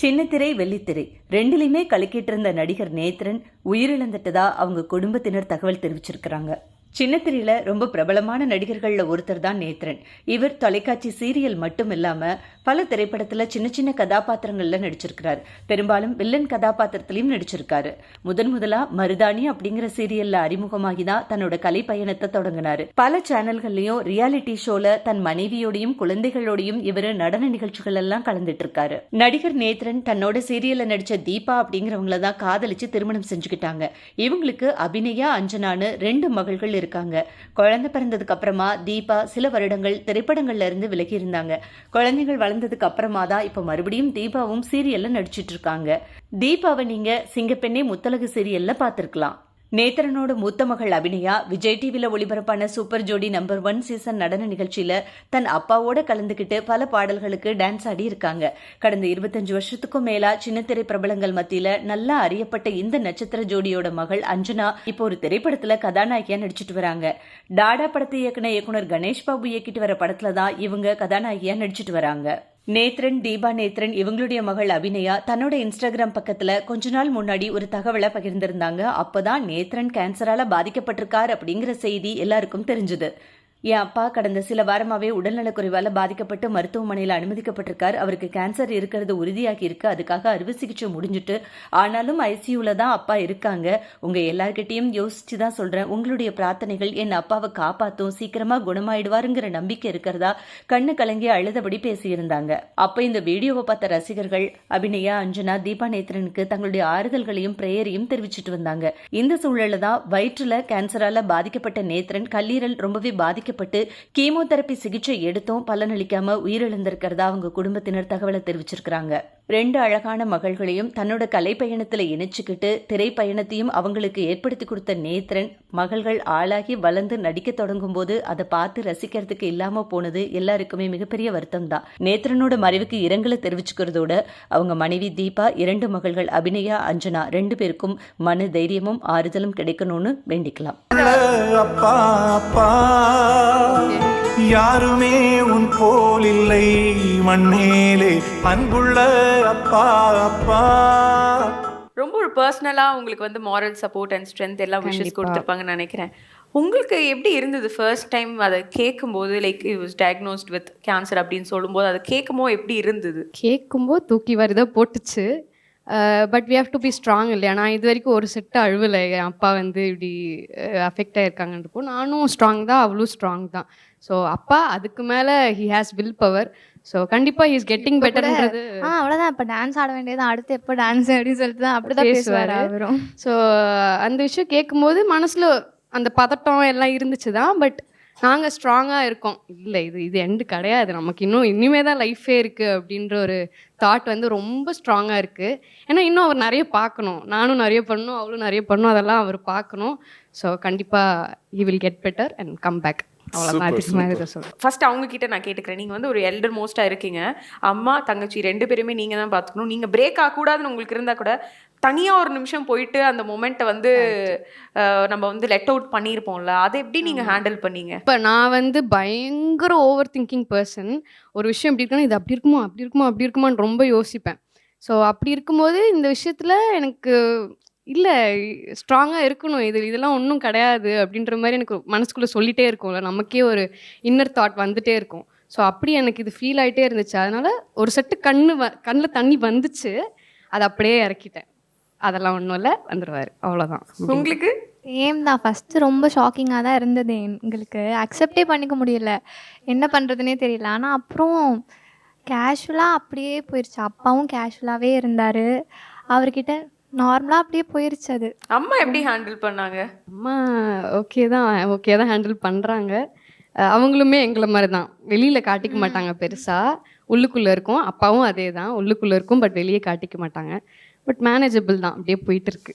சின்னத்திரை வெள்ளித்திரை. ரெண்டுலையுமே கலக்கிட்டு இருந்த நடிகர் நேத்ரன் உயிரிழந்துட்டதா அவங்க குடும்பத்தினர் தகவல் தெரிவிச்சிருக்கிறாங்க. சின்னத்திரையில ரொம்ப பிரபலமான நடிகர்கள்ல ஒருத்தர் தான் நேத்ரன். இவர் தொலைக்காட்சி சீரியல் மட்டும் இல்லாம பல திரைப்படத்துல சின்ன சின்ன கதாபாத்திரங்கள்ல நடிச்சிருக்கிறார். பெரும்பாலும் வில்லன் கதாபாத்திரத்திலையும் நடிச்சிருக்காரு. முதன் முதலா மருதாணி அப்படிங்கிற சீரியல்ல அறிமுகமாகி தான் தன்னோட கலை பயணத்தை தொடங்கினாரு. பல சேனல்கள்லயும் ரியாலிட்டி ஷோல தன் மனைவியோடையும் குழந்தைகளோடையும் இவர் நடன நிகழ்ச்சிகள் எல்லாம் கலந்துட்டு இருக்காரு நடிகர் நேத்ரன் தன்னோட சீரியல்ல நடிச்ச தீபா அப்படிங்கிறவங்கள தான் காதலிச்சு திருமணம் செஞ்சுக்கிட்டாங்க. இவங்களுக்கு அபிநயா அஞ்சனான்னு ரெண்டு மகள்கள் இருக்காங்க குழந்தை பிறந்ததுக்கு அப்புறமா தீபா சில வருடங்கள் திரைப்படங்கள்ல இருந்து விலகி இருந்தாங்க. குழந்தைகள் வளர்ந்ததுக்கு அப்புறமா தான் இப்ப மறுபடியும் தீபாவும் சீரியல்ல நடிச்சிட்டு இருக்காங்க. தீபாவை நீங்க சிங்கப்பெண்ணே முத்தலகு சீரியல்ல பாத்திருக்கலாம் நேத்திரனோட மூத்த மகள் அபிநயா விஜய் டிவில ஒளிபரப்பான சூப்பர் ஜோடி நம்பர் ஒன் சீசன் நடன நிகழ்ச்சியில தன் அப்பாவோட கலந்துக்கிட்டு பல பாடல்களுக்கு டான்ஸ் ஆடி இருக்காங்க. கடந்த இருபத்தஞ்சு வருஷத்துக்கும் மேலா சின்னத்திரை பிரபலங்கள் மத்தியில நல்லா அறியப்பட்ட இந்த நட்சத்திர ஜோடியோட மகள் அஞ்சனா இப்போ ஒரு திரைப்படத்துல கதாநாயகியா நடிச்சிட்டு வராங்க. டாடா படத்தை இயக்குன இயக்குனர் கணேஷ் பாபு இயக்கிட்டு வர படத்துல தான் இவங்க கதாநாயகியா நடிச்சிட்டு வராங்க. நேத்ரன் தீபா நேத்ரன் இவங்களுடைய மகள் அபிநயா தன்னோட இன்ஸ்டாகிராம் பக்கத்துல கொஞ்ச நாள் முன்னாடி ஒரு தகவலை பகிர்ந்திருந்தாங்க. அப்பதான் நேத்ரன் கேன்சரால பாதிக்கப்பட்டிருக்கார் அப்படிங்கிற செய்தி எல்லாருக்கும் தெரிஞ்சது. என் அப்பா கடந்த சில வாரமாவே உடல்நலக்குறைவால பாதிக்கப்பட்டு மருத்துவமனையில் அனுமதிக்கப்பட்டிருக்கார். அவருக்கு கேன்சர் இருக்கிறது உறுதியாகி இருக்கு அதுக்காக அறுவை சிகிச்சை முடிஞ்சிட்டு ஆனாலும் ஐசியூல தான் அப்பா இருக்காங்க. உங்க எல்லார்கிட்டையும் யோசிச்சு தான் சொல்றேன். உங்களுடைய பிரார்த்தனைகள் என் அப்பாவை காப்பாத்தும் சீக்கிரமா குணமாயிடுவாருங்கிற நம்பிக்கை இருக்கிறதா? கண்ணு கலங்கி அழுதபடி பேசியிருந்தாங்க. அப்ப இந்த வீடியோவை பார்த்த ரசிகர்கள் அபிநயா அஞ்சனா தீபா நேத்ரனுக்கு தங்களுடைய ஆறுதல்களையும் பிரேயரையும் தெரிவிச்சிட்டு வந்தாங்க. இந்த சூழல்ல தான் வயிற்றுல கேன்சரால பாதிக்கப்பட்ட நேத்ரன் கல்லீரல் ரொம்பவே பாதிக்கப்பட்டு கீமோதெரப்பி சிகிச்சை எடுத்தும் பலனளிக்காம உயிரிழந்திருக்கிறதா அவங்க குடும்பத்தினர் தகவலை தெரிவிச்சிருக்கிறாங்க. ரெண்டு அழகான மகள்களையும் தன்னோட கலை பயணத்துல இணைச்சுக்கிட்டு திரைப்பயணத்தையும் அவங்களுக்கு ஏற்படுத்தி கொடுத்த நேத்ரன் மகள்கள் ஆளாகி வளர்ந்து நடிக்க தொடங்கும் போது அதை பார்த்து ரசிக்கிறதுக்கு இல்லாம போனது எல்லாருக்குமே மிகப்பெரிய வருத்தம் தான் நேத்ரனோட மறைவுக்கு இரங்கலை தெரிவிச்சுக்கிறதோட அவங்க மனைவி தீபா இரண்டு மகள்கள் அபிநயா அஞ்சனா ரெண்டு பேருக்கும் மன தைரியமும் ஆறுதலும் கிடைக்கணும்னு வேண்டிக்கலாம். அப்பா அப்பா. யாருமே உன் போல் இல்லை மண்ணேலே அன்புள்ள அப்பா அப்பா. ரொம்ப ஒரு பர்சனலாக உங்களுக்கு வந்து மாரல் சப்போர்ட் அண்ட் ஸ்ட்ரென்த் எல்லாம் விஷஸ். கொடுத்துருப்பாங்கன்னு நினைக்கிறேன். உங்களுக்கு எப்படி இருந்தது ஃபர்ஸ்ட் டைம் அதை கேட்கும்போது like it was diagnosed with cancer அப்படின்னு சொல்லும்போது அதை கேட்கும்போது எப்படி இருந்தது? கேட்கும்போது தூக்கி வருதா போட்டுச்சு. But we have to be strong இல்லையா? நான் இது வரைக்கும் ஒரு செட்டு அழுவலை. என் அப்பா வந்து இப்படி அஃபெக்ட் ஆயிருக்காங்கன்றப்போ நானும் ஸ்ட்ராங் தான் அவளும் ஸ்ட்ராங் தான். ஸோ அப்பா அதுக்கு மேலே he has will power so கண்டிப்பாக இஸ் கெட்டிங் பெட்டர்ன்றது ஆ அவ்வளோதான் இப்போ டான்ஸ் ஆட வேண்டியது அடுத்து எப்போ டான்ஸ் அப்படின்னு சொல்லிட்டு தான் அப்படி தான் பேசுவாரு. அவரும். ஸோ அந்த விஷயம் கேட்கும்போது மனசில் அந்த பதட்டம் எல்லாம் இருந்துச்சு தான் பட் நாங்கள் ஸ்ட்ராங்காக இருக்கோம். இல்லை இது இது எண்டு கிடையாது. நமக்கு இன்னும் இனிமே தான் லைஃபே இருக்குது அப்படின்ற ஒரு தாட் வந்து ரொம்ப ஸ்ட்ராங்காக இருக்குது ஏன்னா இன்னும் அவர் நிறைய பார்க்கணும். நானும் நிறைய பண்ணணும் அவளும் நிறைய பண்ணணும் அதெல்லாம் அவர் பார்க்கணும். ஸோ கண்டிப்பாக you will get better and come back அவ்வளோதான் அதுக்கு மேலே இதை சொல்கிறேன் ஃபர்ஸ்ட் அவங்க கிட்ட நான் கேட்டுக்கிறேன். நீங்கள் வந்து ஒரு எல்டர் மோஸ்ட்டாக இருக்கீங்க. அம்மா தங்கச்சி ரெண்டு பேருமே நீங்கள் தான் பார்த்துக்கணும். நீங்கள் பிரேக் ஆகக்கூடாதுன்னு உங்களுக்கு இருந்தால் கூட தனியாக ஒரு நிமிஷம் போயிட்டு அந்த மொமெண்ட்டை வந்து நம்ம வந்து லெட் அவுட் பண்ணியிருப்போம்ல அதை எப்படி நீங்கள் ஹேண்டில் பண்ணீங்க? இப்போ நான் வந்து பயங்கர ஓவர் திங்கிங் பர்சன் ஒரு விஷயம் இப்படி இருக்குன்னா இது அப்படி இருக்குமோ அப்படி இருக்குமோ அப்படி இருக்குமான்னு ரொம்ப யோசிப்பேன். ஸோ அப்படி இருக்கும்போது இந்த விஷயத்தில் எனக்கு இல்லை ஸ்ட்ராங்காக இருக்கணும். இது இதெல்லாம் ஒன்றும் கிடையாது அப்படின்ற மாதிரி எனக்கு மனசுக்குள்ளே சொல்லிட்டே இருக்கும்ல. நமக்கே ஒரு இன்னர் தாட் வந்துட்டே இருக்கும். ஸோ அப்படி எனக்கு இது ஃபீல் ஆகிட்டே இருந்துச்சு. அதனால ஒரு செட்டு கண்ணு வ கண்ணில் தண்ணி வந்துச்சு. அதை அப்படியே இறக்கிட்டேன். அதெல்லாம் ஒன்றும் இல்லை. வந்துடுவார் அவ்வளோதான் உங்களுக்கு? சேம் தான். ஃபஸ்ட்டு ரொம்ப ஷாக்கிங்காக தான் இருந்தது எங்களுக்கு. அக்செப்டே பண்ணிக்க முடியல. என்ன பண்ணுறதுனே தெரியல. ஆனால் அப்புறம் கேஷுவலாக அப்படியே போயிடுச்சு அப்பாவும் கேஷுவலாகவே இருந்தார். அவர்கிட்ட நார்மலாக அப்படியே போயிருச்சு அது. அம்மா எப்படி ஹேண்டில் பண்ணாங்க? அம்மா ஓகே தான் ஓகே தான் ஹேண்டில் பண்ணுறாங்க அவங்களுமே எங்களை மாதிரி தான். வெளியில் காட்டிக்க மாட்டாங்க பெருசாக உள்ளுக்குள்ளே இருக்கும் அப்பாவும் அதே தான் உள்ளுக்குள்ளே இருக்கும் பட் வெளியே காட்டிக்க மாட்டாங்க. பட் மேனேஜபிள் தான் அப்படியே போயிட்டு இருக்கு.